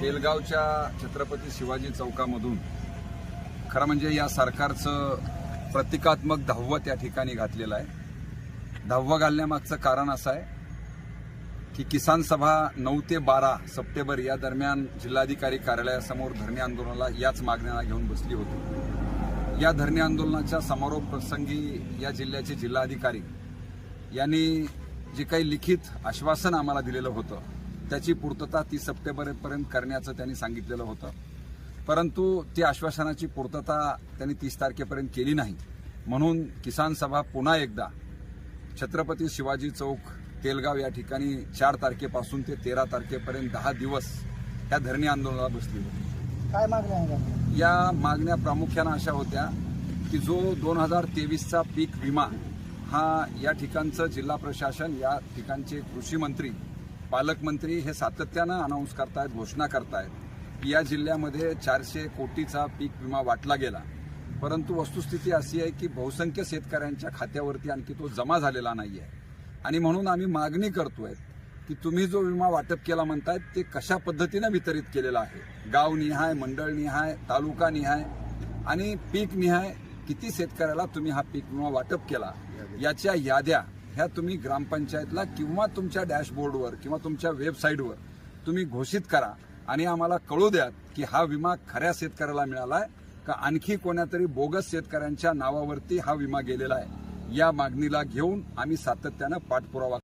बेलगावच्या छत्रपती शिवाजी चौकामधून खरं म्हणजे या सरकारचं प्रतिकात्मक धाव्व त्या ठिकाणी घातलेलं आहे. धाव्व घालण्यामागचं कारण असं आहे की किसान सभा नऊ ते बारा सप्टेंबर या दरम्यान जिल्हाधिकारी कार्यालयासमोर धरणे आंदोलनाला याच मागण्यांना घेऊन बसली होती. या धरणे आंदोलनाच्या समारोप प्रसंगी या जिल्ह्याचे जिल्हाधिकारी यांनी जे काही लिखित आश्वासन आम्हाला दिलेलं होतं त्याची पूर्तता तीस सप्टेंबरपर्यंत करण्याचं त्यांनी सांगितलेलं होतं. परंतु ती आश्वासनाची पूर्तता त्यांनी तीस तारखेपर्यंत केली नाही. म्हणून किसान सभा पुन्हा एकदा छत्रपती शिवाजी चौक तेलगाव या ठिकाणी चार तारखेपासून ते तेरा तारखेपर्यंत दहा दिवस या धरणे आंदोलनाला बसली होती. काय मागण्या? या मागण्या प्रामुख्यानं अशा होत्या की जो दोन हजार तेवीसचा पीक विमा हा या ठिकाणचं जिल्हा प्रशासन या ठिकाणचे कृषी मंत्री पालकमंत्री हे सातत्यानं अनाऊन्स करतायत घोषणा करतायत की या जिल्ह्यामध्ये चारशे कोटीचा पीक विमा वाटला गेला. परंतु वस्तुस्थिती अशी आहे की बहुसंख्य शेतकऱ्यांच्या खात्यावरती आणखी तो जमा झालेला नाही आहे आणि म्हणून आम्ही मागणी करतोय की तुम्ही जो विमा वाटप केला म्हणतायत ते कशा पद्धतीनं वितरित केलेला आहे? गाव निहाय मंडळ निहाय तालुका निहाय आणि पीकनिहाय किती शेतकऱ्याला तुम्ही हा पीक विमा वाटप केला? याच्या याद्या ह्या तुम्ही ग्रामपंचायतला किंवा तुमच्या डॅशबोर्डवर किंवा तुमच्या वेबसाईटवर तुम्ही घोषित करा आणि आम्हाला कळू द्या की हा विमा खऱ्या शेतकऱ्याला मिळाला आहे का आणखी कोण्यातरी बोगस शेतकऱ्यांच्या नावावरती हा विमा गेलेला आहे. या मागणीला घेऊन आम्ही सातत्यानं पाठपुरावा